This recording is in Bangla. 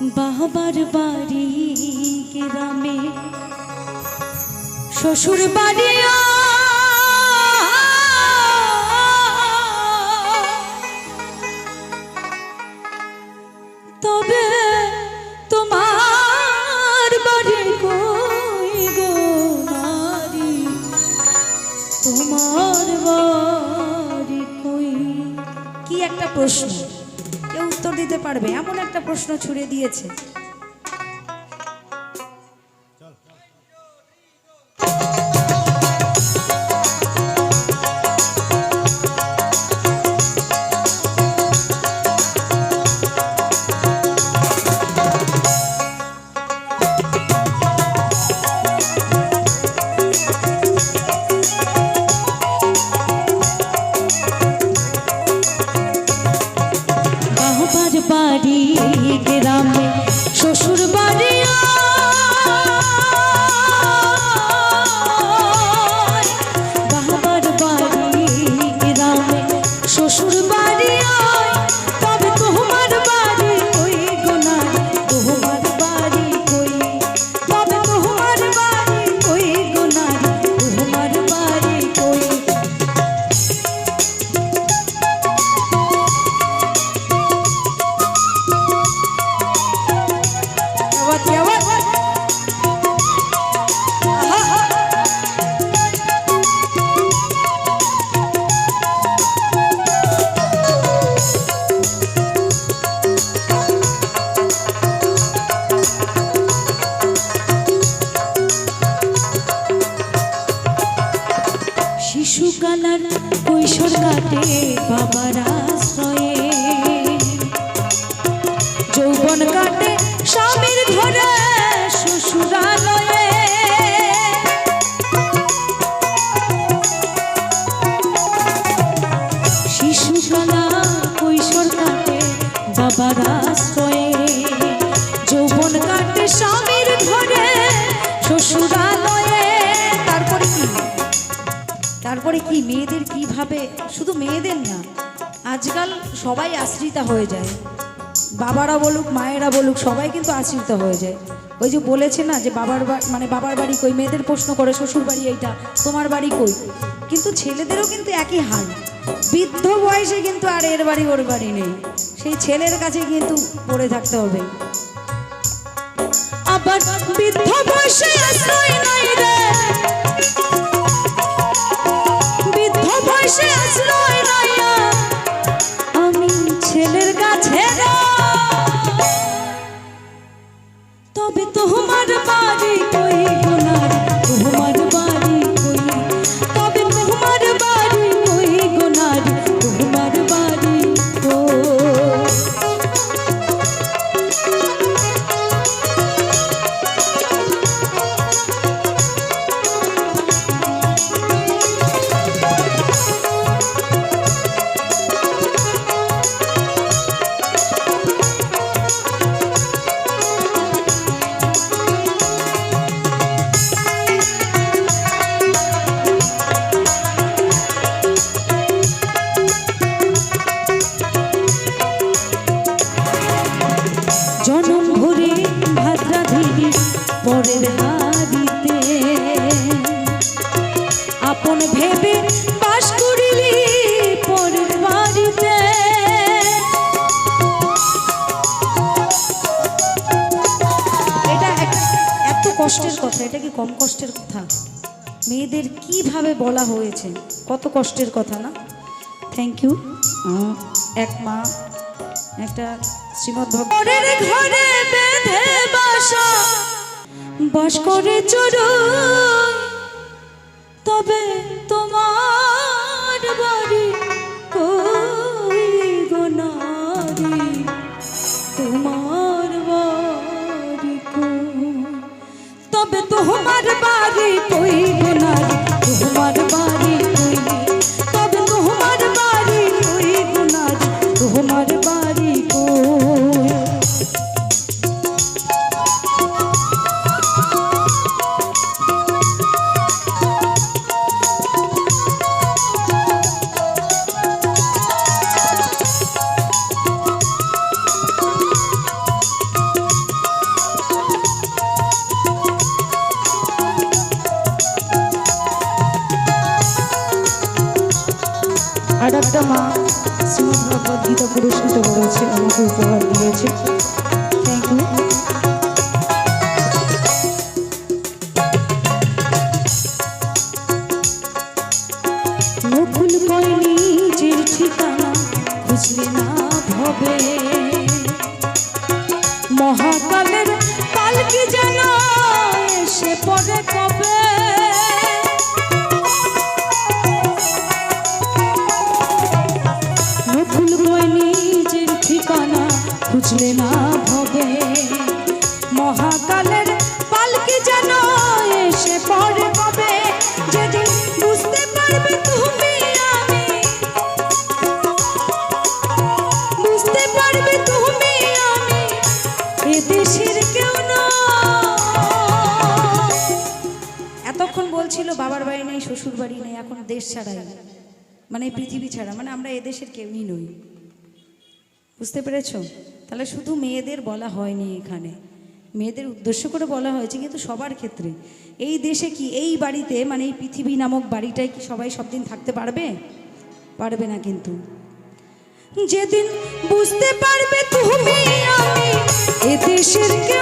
বাবার বাড়ি গ্রামে। শ্বশুর বাড়ি তবে তোমার গো তোমার একটা প্রশ্ন। উত্তর দিতে পারবে। এমন একটা প্রশ্ন ছুড়ে দিয়েছে। শিশুকালার কৈশোর কাটে বাবার আশ্রয়ে। যৌবন কাটে স্বামীর ঘরে শ্বশুরালয়ে। শিশুকালা কৈশোর কাটে বাবার আশ্রয়ে। যৌবন কাটে স্বামীর ঘরে শ্বশুরালয়ে। তারপরে কি মেয়েদের কীভাবে? শুধু মেয়েদের না, আজকাল সবাই আশ্রিতা হয়ে যায়। বাবারা বলুক, মায়েরা বলুক, সবাই কিন্তু আশ্রিত হয়ে যায়। ওই যে বলেছে না যে বাবার মানে বাবার বাড়ি কই? মেয়েদের প্রশ্ন করে, শ্বশুর বাড়ি এইটা, তোমার বাড়ি কই? কিন্তু ছেলেদেরও কিন্তু একই হাল। বৃদ্ধ বয়সে কিন্তু আর এর বাড়ি ওর বাড়ি নেই। সেই ছেলের কাছে কিন্তু পড়ে থাকতে হবে। আবার বৃদ্ধ বয়সে আশ্রয় নাই তবে তোমার বাড়ি। কষ্টের কথা এটা কি কম কষ্টের কথা? মেয়েদের কীভাবে বলা হয়েছে? কত কষ্টের কথা না? থ্যাংক ইউ এক মা একটা শ্রীমদ ভগবানের ঘরে বেঁধে বাসা। বাস করে চড়ুই। তবে তোমার পুরস্কৃত করেছে আমাকে উপহার দিয়েছে। মহাকালের এতক্ষণ বলছিল বাবার বাড়ি নেই, শ্বশুর বাড়ি নেই, এখন দেশ ছাড়াই। মানে পৃথিবী ছাড়া মানে আমরা এদেশের কেউই নই। বুঝতে পেরেছ? তাহলে শুধু মেয়েদের বলা হয়নি এখানে। মেয়েদের উদ্দেশ্য করে বলা হয়েছে, কিন্তু সবার ক্ষেত্রে। এই দেশে কি, এই বাড়িতে মানে এই পৃথিবী নামক বাড়িটায় কি সবাই সব দিন থাকতে পারবে? পারবে না কিন্তু। যেদিন বুঝতে পারবে তুমি আমি এ কেউ